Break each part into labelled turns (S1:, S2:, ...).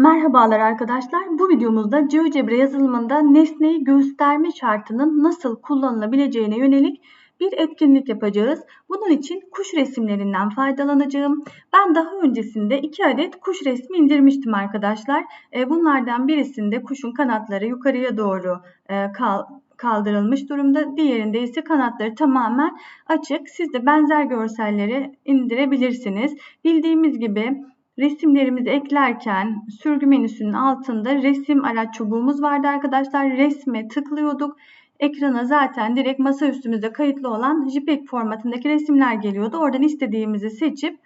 S1: Merhabalar arkadaşlar. Bu videomuzda GeoGebra yazılımında nesneyi gösterme şartının nasıl kullanılabileceğine yönelik bir etkinlik yapacağız. Bunun için kuş resimlerinden faydalanacağım. Ben daha öncesinde iki adet kuş resmi indirmiştim arkadaşlar. E, bunlardan birisinde kuşun kanatları yukarıya doğru e, kaldırılmış durumda. Diğerinde ise kanatları tamamen açık. Siz de benzer görselleri indirebilirsiniz. Bildiğimiz gibi resimlerimizi eklerken sürgü menüsünün altında resim araç çubuğumuz vardı arkadaşlar. Resme tıklıyorduk. Ekrana zaten direkt masa üstümüzde kayıtlı olan JPEG formatındaki resimler geliyordu. Oradan istediğimizi seçip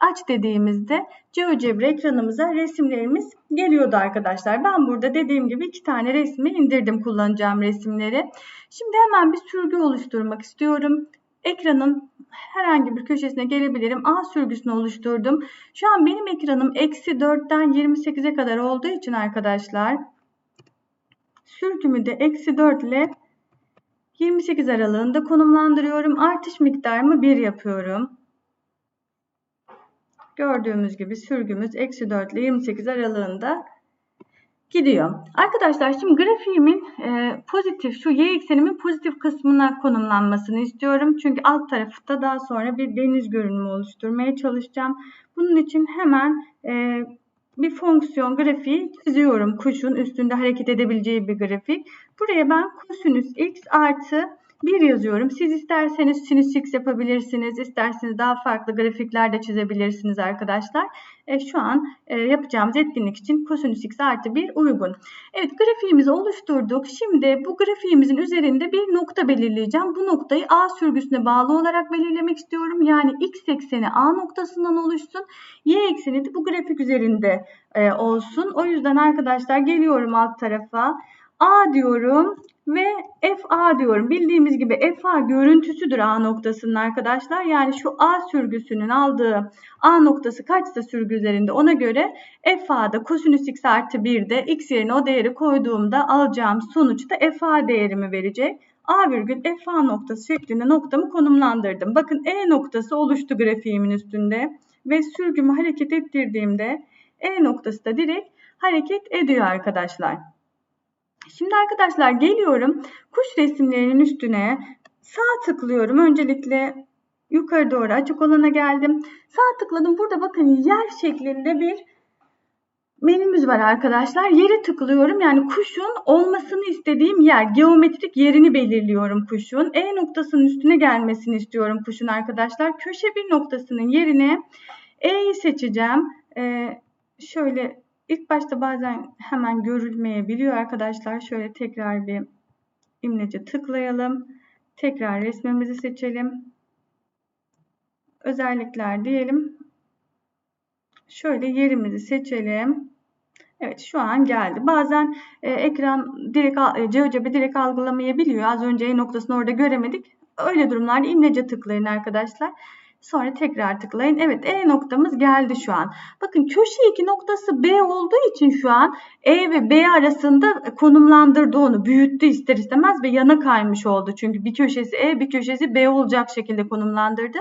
S1: aç dediğimizde GeoGebra ekranımıza resimlerimiz geliyordu arkadaşlar. Ben burada dediğim gibi iki tane resmi indirdim kullanacağım resimleri. Şimdi hemen bir sürgü oluşturmak istiyorum. Ekranın herhangi bir köşesine gelebilirim. A sürgüsünü oluşturdum. Şu an benim ekranım eksi 4'ten 28'e kadar olduğu için arkadaşlar sürgümü de eksi 4 ile 28 aralığında konumlandırıyorum. Artış miktarımı 1 yapıyorum. Gördüğümüz gibi sürgümüz eksi 4 ile 28 aralığında gidiyor. Arkadaşlar şimdi grafiğimin e, pozitif şu y eksenimin pozitif kısmına konumlanmasını istiyorum. Çünkü alt tarafta daha sonra bir deniz görünümü oluşturmaya çalışacağım. Bunun için hemen e, bir fonksiyon grafiği çiziyorum. Kuşun üstünde hareket edebileceği bir grafik. Buraya ben kosinüs x artı 1 yazıyorum. Siz isterseniz sinüs x yapabilirsiniz. İsterseniz daha farklı grafikler de çizebilirsiniz arkadaşlar. E, şu an e, yapacağımız etkinlik için kosinüs x artı 1 uygun. Evet grafiğimizi oluşturduk. Şimdi bu grafiğimizin üzerinde bir nokta belirleyeceğim. Bu noktayı A sürgüsüne bağlı olarak belirlemek istiyorum. Yani x ekseni A noktasından oluşsun. Y ekseni de bu grafik üzerinde e, olsun. O yüzden arkadaşlar geliyorum alt tarafa. A diyorum ve FA diyorum. Bildiğimiz gibi FA görüntüsüdür A noktasının arkadaşlar. Yani şu A sürgüsünün aldığı A noktası kaçsa sürgü üzerinde ona göre FA'da kosinüs x artı 1'de x yerine o değeri koyduğumda alacağım sonuçta FA değerimi verecek. A virgül FA noktası şeklinde noktamı konumlandırdım. Bakın E noktası oluştu grafiğimin üstünde ve sürgümü hareket ettirdiğimde E noktası da direkt hareket ediyor arkadaşlar. Şimdi arkadaşlar geliyorum kuş resimlerinin üstüne sağ tıklıyorum. Öncelikle yukarı doğru açık olana geldim. Sağ tıkladım. Burada bakın yer şeklinde bir menümüz var arkadaşlar. Yere tıklıyorum. Yani kuşun olmasını istediğim yer. Geometrik yerini belirliyorum kuşun. E noktasının üstüne gelmesini istiyorum kuşun arkadaşlar. Köşe bir noktasının yerine E'yi seçeceğim. Ee, şöyle İlk başta bazen hemen görülmeyebiliyor arkadaşlar. Şöyle tekrar bir imlece tıklayalım. Tekrar resmimizi seçelim. Özellikler diyelim. Şöyle yerimizi seçelim. Evet şu an geldi. Bazen e, ekran direkt e, GeoGebra direkt algılamayabiliyor. Az önce E noktasını orada göremedik. Öyle durumlarda imlece tıklayın arkadaşlar. Sonra tekrar tıklayın. Evet E noktamız geldi şu an. Bakın köşe 2 noktası B olduğu için şu an E ve B arasında konumlandırdı onu. Büyüttü ister istemez ve yana kaymış oldu. Çünkü bir köşesi E bir köşesi B olacak şekilde konumlandırdı.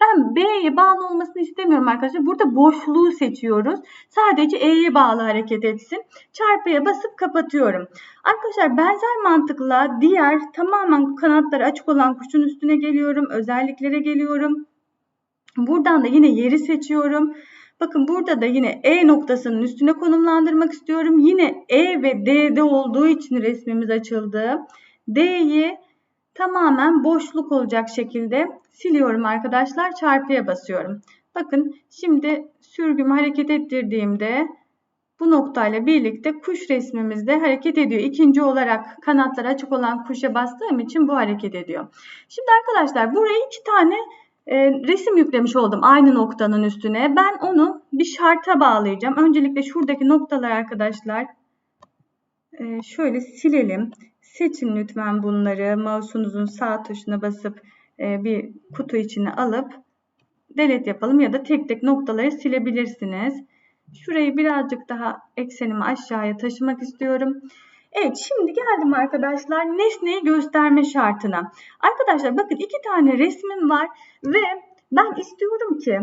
S1: Ben B'ye bağlı olmasını istemiyorum arkadaşlar. Burada boşluğu seçiyoruz. Sadece E'ye bağlı hareket etsin. Çarpıya basıp kapatıyorum. Arkadaşlar benzer mantıkla diğer tamamen kanatları açık olan kuşun üstüne geliyorum. Özelliklere geliyorum. Buradan da yine yeri seçiyorum. Bakın burada da yine E noktasının üstüne konumlandırmak istiyorum. Yine E ve D'de olduğu için resmimiz açıldı. D'yi tamamen boşluk olacak şekilde siliyorum arkadaşlar. Çarpıya basıyorum. Bakın şimdi sürgümü hareket ettirdiğimde bu noktayla birlikte kuş resmimizde hareket ediyor. İkinci olarak kanatları açık olan kuşa bastığım için bu hareket ediyor. Şimdi arkadaşlar buraya iki tane e, resim yüklemiş oldum aynı noktanın üstüne. Ben onu bir şarta bağlayacağım. Öncelikle şuradaki noktalar arkadaşlar e, şöyle silelim. Seçin lütfen bunları. Mouse'unuzun sağ tuşuna basıp e, bir kutu içine alıp delete yapalım ya da tek tek noktaları silebilirsiniz. Şurayı birazcık daha eksenimi aşağıya taşımak istiyorum. Evet şimdi geldim arkadaşlar nesneyi gösterme şartına. Arkadaşlar bakın iki tane resmim var ve ben istiyorum ki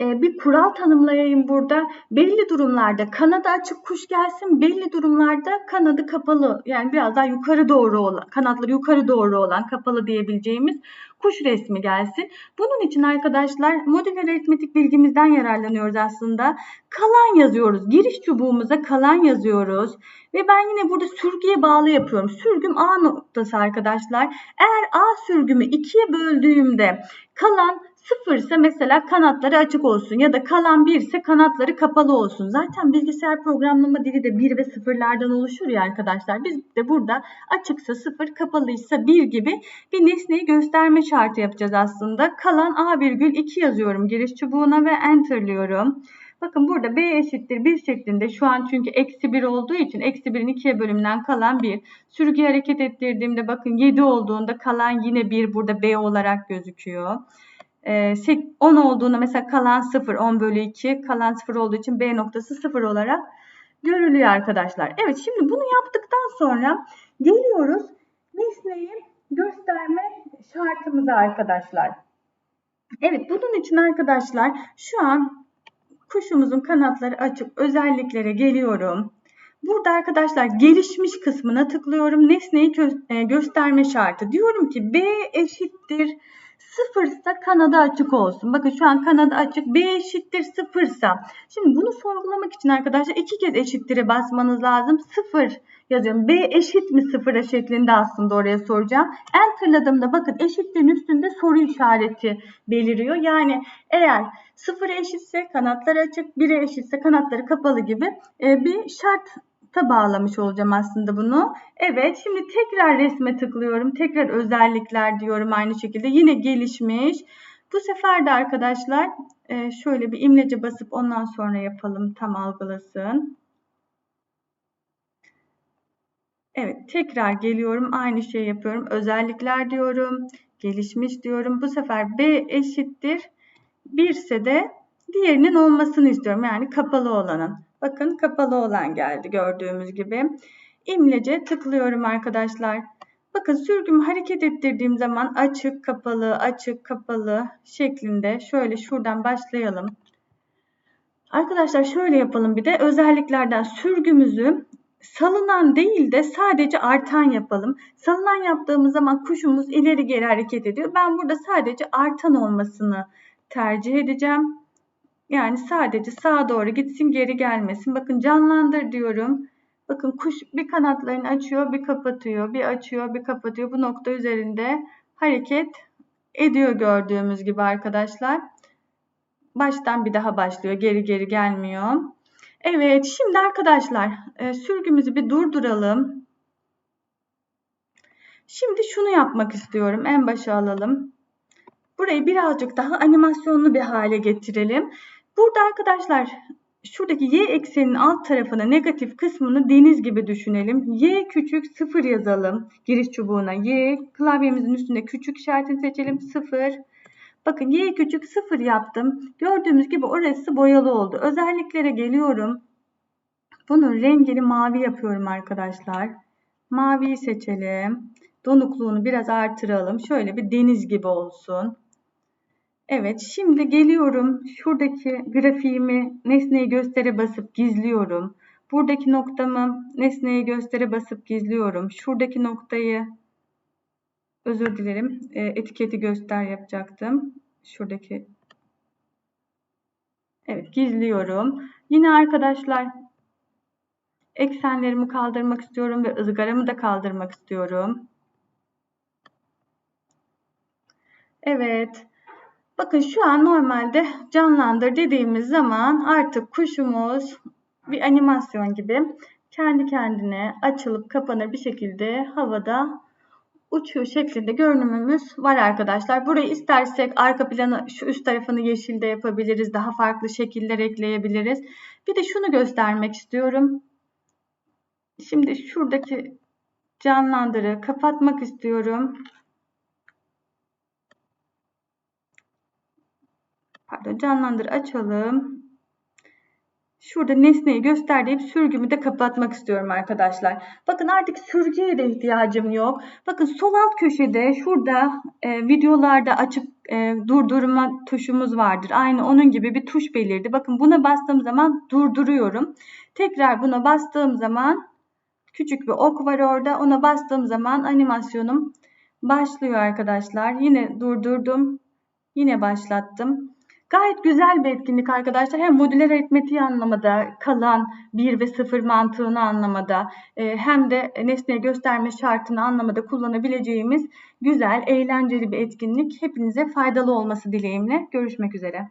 S1: bir kural tanımlayayım burada. Belli durumlarda kanadı açık kuş gelsin, belli durumlarda kanadı kapalı yani biraz daha yukarı doğru olan, kanatları yukarı doğru olan kapalı diyebileceğimiz kuş resmi gelsin. Bunun için arkadaşlar modüler aritmetik bilgimizden yararlanıyoruz aslında. Kalan yazıyoruz. Giriş çubuğumuza kalan yazıyoruz. Ve ben yine burada sürgüye bağlı yapıyorum. Sürgüm A noktası arkadaşlar. Eğer A sürgümü ikiye böldüğümde kalan Sıfır ise mesela kanatları açık olsun ya da kalan bir ise kanatları kapalı olsun. Zaten bilgisayar programlama dili de bir ve sıfırlardan oluşur ya arkadaşlar. Biz de burada açıksa sıfır kapalıysa bir gibi bir nesneyi gösterme şartı yapacağız aslında. Kalan A virgül 2 yazıyorum giriş çubuğuna ve enterlıyorum. Bakın burada B eşittir 1 şeklinde şu an çünkü eksi 1 olduğu için eksi 1'in 2'ye bölümünden kalan 1. Sürgü hareket ettirdiğimde bakın 7 olduğunda kalan yine 1 burada B olarak gözüküyor. 10 ee, olduğunda mesela kalan 0 10 bölü 2 kalan 0 olduğu için B noktası 0 olarak görülüyor arkadaşlar. Evet şimdi bunu yaptıktan sonra geliyoruz nesneyi gösterme şartımıza arkadaşlar. Evet bunun için arkadaşlar şu an kuşumuzun kanatları açık özelliklere geliyorum. Burada arkadaşlar gelişmiş kısmına tıklıyorum. Nesneyi e, gösterme şartı. Diyorum ki B eşittir sıfırsa kanadı açık olsun. Bakın şu an kanadı açık. B eşittir sıfırsa. Şimdi bunu sorgulamak için arkadaşlar iki kez eşittire basmanız lazım. Sıfır yazıyorum. B eşit mi sıfıra şeklinde aslında oraya soracağım. Enter'ladığımda bakın eşitliğin üstünde soru işareti beliriyor. Yani eğer sıfıra eşitse kanatlar açık, 1'e eşitse kanatları kapalı gibi e, bir şart ta bağlamış olacağım aslında bunu. Evet şimdi tekrar resme tıklıyorum. Tekrar özellikler diyorum aynı şekilde. Yine gelişmiş. Bu sefer de arkadaşlar e, şöyle bir imlece basıp ondan sonra yapalım tam algılasın. Evet tekrar geliyorum aynı şeyi yapıyorum. Özellikler diyorum. Gelişmiş diyorum. Bu sefer B eşittir. 1 ise de diğerinin olmasını istiyorum. Yani kapalı olanın. Bakın kapalı olan geldi gördüğümüz gibi. İmlece tıklıyorum arkadaşlar. Bakın sürgümü hareket ettirdiğim zaman açık kapalı açık kapalı şeklinde şöyle şuradan başlayalım. Arkadaşlar şöyle yapalım bir de özelliklerden sürgümüzü salınan değil de sadece artan yapalım. Salınan yaptığımız zaman kuşumuz ileri geri hareket ediyor. Ben burada sadece artan olmasını tercih edeceğim. Yani sadece sağa doğru gitsin geri gelmesin. Bakın canlandır diyorum. Bakın kuş bir kanatlarını açıyor bir kapatıyor. Bir açıyor bir kapatıyor. Bu nokta üzerinde hareket ediyor gördüğümüz gibi arkadaşlar. Baştan bir daha başlıyor. Geri geri gelmiyor. Evet şimdi arkadaşlar e, sürgümüzü bir durduralım. Şimdi şunu yapmak istiyorum. En başa alalım. Burayı birazcık daha animasyonlu bir hale getirelim. Burada arkadaşlar şuradaki y ekseninin alt tarafına negatif kısmını deniz gibi düşünelim. Y küçük 0 yazalım giriş çubuğuna. Y klavyemizin üstünde küçük işaretini seçelim 0. Bakın y küçük 0 yaptım. Gördüğümüz gibi orası boyalı oldu. Özelliklere geliyorum. Bunun rengini mavi yapıyorum arkadaşlar. Maviyi seçelim. Donukluğunu biraz artıralım. Şöyle bir deniz gibi olsun. Evet, şimdi geliyorum. Şuradaki grafiğimi nesneyi göstere basıp gizliyorum. Buradaki noktamı nesneyi göstere basıp gizliyorum. Şuradaki noktayı özür dilerim. E, etiketi göster yapacaktım. Şuradaki Evet, gizliyorum. Yine arkadaşlar eksenlerimi kaldırmak istiyorum ve ızgaramı da kaldırmak istiyorum. Evet. Bakın şu an normalde canlandır dediğimiz zaman artık kuşumuz bir animasyon gibi kendi kendine açılıp kapanır bir şekilde havada uçuyor şeklinde görünümümüz var arkadaşlar. Burayı istersek arka planı şu üst tarafını yeşilde yapabiliriz. Daha farklı şekiller ekleyebiliriz. Bir de şunu göstermek istiyorum. Şimdi şuradaki canlandırı kapatmak istiyorum. Pardon canlandır açalım. Şurada nesneyi göster deyip sürgümü de kapatmak istiyorum arkadaşlar. Bakın artık sürgüye de ihtiyacım yok. Bakın sol alt köşede şurada e, videolarda açıp e, durdurma tuşumuz vardır. Aynı onun gibi bir tuş belirdi. Bakın buna bastığım zaman durduruyorum. Tekrar buna bastığım zaman küçük bir ok var orada. Ona bastığım zaman animasyonum başlıyor arkadaşlar. Yine durdurdum. Yine başlattım. Gayet güzel bir etkinlik arkadaşlar. Hem modüler aritmetiği anlamada, kalan 1 ve 0 mantığını anlamada, e, hem de nesne gösterme şartını anlamada kullanabileceğimiz güzel, eğlenceli bir etkinlik. Hepinize faydalı olması dileğimle. Görüşmek üzere.